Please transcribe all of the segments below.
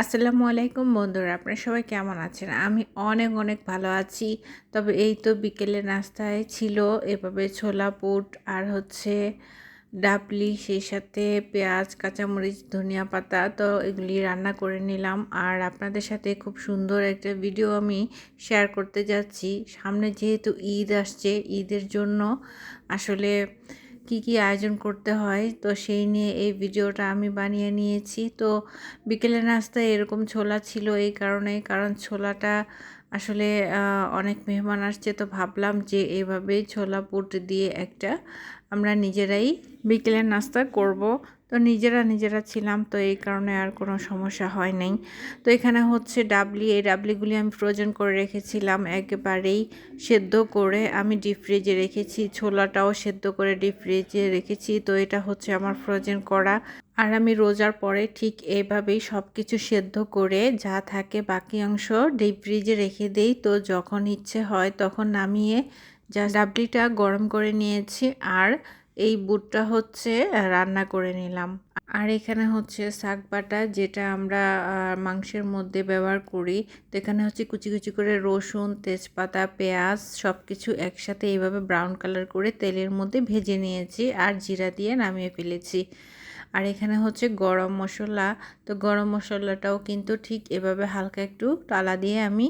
আসসালামু আলাইকুম বন্ধুরা, আপনারা সবাই কেমন আছেন? আমি অনেক অনেক ভালো আছি। তবে এই তো বিকেলে নাস্তায় ছিল, এভাবে ছোলা পুট আর হচ্ছে ডাবলি, সেই সাথে পেঁয়াজ, কাঁচামরিচ, ধনিয়া পাতা, তো এগুলি রান্না করে নিলাম। আর আপনাদের সাথে খুব সুন্দর একটা ভিডিও আমি শেয়ার করতে যাচ্ছি। সামনে যেহেতু ঈদ আসছে, ঈদের জন্য আসলে কি কি আয়োজন করতে হয়? তো সেই নিয়ে এই ভিডিওটা আমি বানিয়ে নিয়েছি। তো বিকেলে নাস্তায় এরকম ছোলা ছিল এই কারণে কারণ ছোলাটা আসলে অনেক মেহমান আসছে। তো ভাবলাম যে এভাবেই ছোলা পুট দিয়ে একটা আমরা নিজেরাই বিকেলের নাস্তা করব। তো নিজেরা নিজেরা ছিলাম, তো এই কারণে আর কোনো সমস্যা হয় নাই। তো এখানে হচ্ছে ডাবলি, এই ডাবলিগুলি আমি ফ্রোজেন করে রেখেছিলাম একেবারেই সেদ্ধ করে। আমি ডিপ ফ্রিজে রেখেছি, ছোলাটাও সেদ্ধ করে ডিপ ফ্রিজে রেখেছি, তো এটা হচ্ছে আমার ফ্রোজেন করা। আর আমি রোজার পরে ঠিক এইভাবেই সব কিছু সেদ্ধ করে যা থাকে বাকি অংশ ডিপ ফ্রিজে রেখে দেই। তো যখন ইচ্ছে হয় তখন নামিয়ে যা ডাবলিটা গরম করে নিয়েছি। আর এই বুটটা হচ্ছে রান্না করে নিলাম। আর এখানে হচ্ছে শাক বাটা, যেটা আমরা মাংসের মধ্যে ব্যবহার করি। তো এখানে হচ্ছে কুচি কুচি করে রসুন, তেজপাতা, পেঁয়াজ সব কিছু একসাথে এইভাবে ব্রাউন কালার করে তেলের মধ্যে ভেজে নিয়েছি আর জিরা দিয়ে নামিয়ে ফেলেছি। আর এখানে হচ্ছে গরম মশলা, তো গরম মশলাটাও কিন্তু ঠিক এভাবে হালকা একটু টালা দিয়ে আমি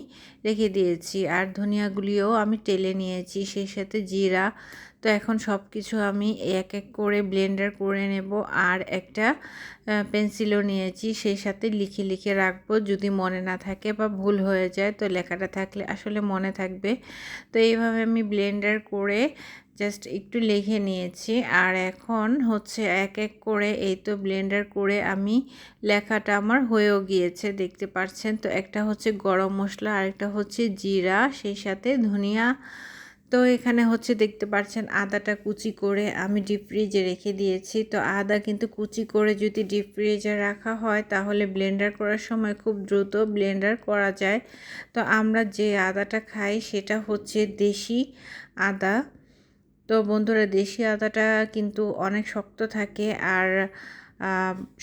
রেখে দিয়েছি। আর ধনিয়াগুলিও আমি টেলে নিয়েছি, সেই সাথে জিরা তো এখন সব কিছু আমি এক এক করে ব্লেন্ডার করে নেব আর একটা পেন্সিলও নিয়েছি, সেই সাথে লিখে লিখে রাখব। যদি মনে না থাকে বা ভুল হয়ে যায়, তো লেখাটা থাকলে আসলে মনে থাকবে। তো এইভাবে আমি ব্লেন্ডার করে জাস্ট একটু লিখে নিয়েছি। আর এখন হচ্ছে এক এক করে এই তো ব্লেন্ডার করে আমি লেখাটা আমার হয়েও গিয়েছে, দেখতে পাচ্ছেন তো একটা হচ্ছে গরম মশলা, আরেকটা হচ্ছে জিরা, সেই সাথে ধনিয়া তো এখানে হচ্ছে দেখতে পাচ্ছেন আদাটা কুচি করে আমি ডিপ ফ্রিজে রেখে দিয়েছি। তো আদা কিন্তু কুচি করে যদি ডিপ ফ্রিজে রাখা হয় তাহলে ব্লেন্ডার করার সময় খুব দ্রুত ব্লেন্ডার করা যায়। তো আমরা যে আদাটা খাই সেটা হচ্ছে দেশি আদা। তো বন্ধুরা, দেশি আদাটা কিন্তু অনেক শক্ত থাকে আর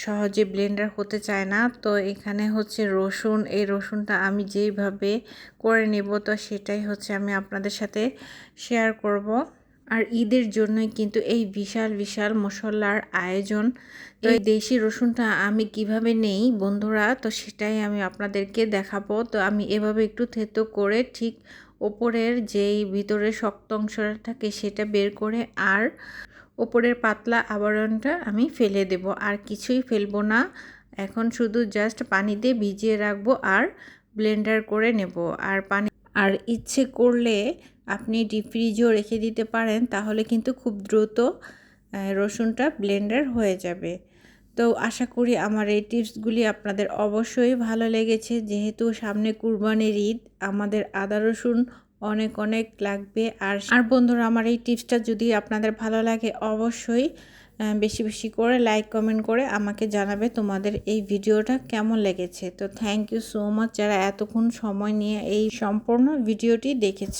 সহজে ব্লেন্ডার হতে চায় না। তো এখানে হচ্ছে রসুন, এই রসুনটা আমি যেইভাবে করে নেব, তো সেটাই হচ্ছে আমি আপনাদের সাথে শেয়ার করব। আর ঈদের জন্যই কিন্তু এই বিশাল বিশাল মশলার আয়োজন। তো এই দেশি রসুনটা আমি কীভাবে নেই বন্ধুরা, তো সেটাই আমি আপনাদেরকে দেখাবো। তো আমি এভাবে একটু থেতো করে ঠিক ওপরের যেই ভিতরে শক্ত অংশটা থাকে সেটা বের করে আর ওপরের পাতলা আবরণটা আমি ফেলে দেব, আর কিছুই ফেলব না। এখন শুধু জাস্ট পানি দিয়ে ভিজিয়ে রাখব আর ব্লেন্ডার করে নেব। আর পানি, আর ইচ্ছে করলে আপনি ডিপ ফ্রিজেও রেখে দিতে পারেন, তাহলে কিন্তু খুব দ্রুত রসুনটা ব্লেন্ডার হয়ে যাবে। তো আশা করি আমার এই টিপসগুলি আপনাদের অবশ্যই ভালো লেগেছে। যেহেতু সামনে কুরবানির ঈদ, আমাদের আদা রসুন অনেক অনেক লাগবে। আর আর বন্ধুরা, আমার এই টিপসটা যদি আপনাদের ভালো লাগে, অবশ্যই বেশি বেশি করে লাইক, কমেন্ট করে আমাকে জানাবে তোমাদের এই ভিডিওটা কেমন লেগেছে। তো থ্যাংক ইউ সো মাচ যারা এতক্ষণ সময় নিয়ে এই সম্পূর্ণ ভিডিওটি দেখেছ।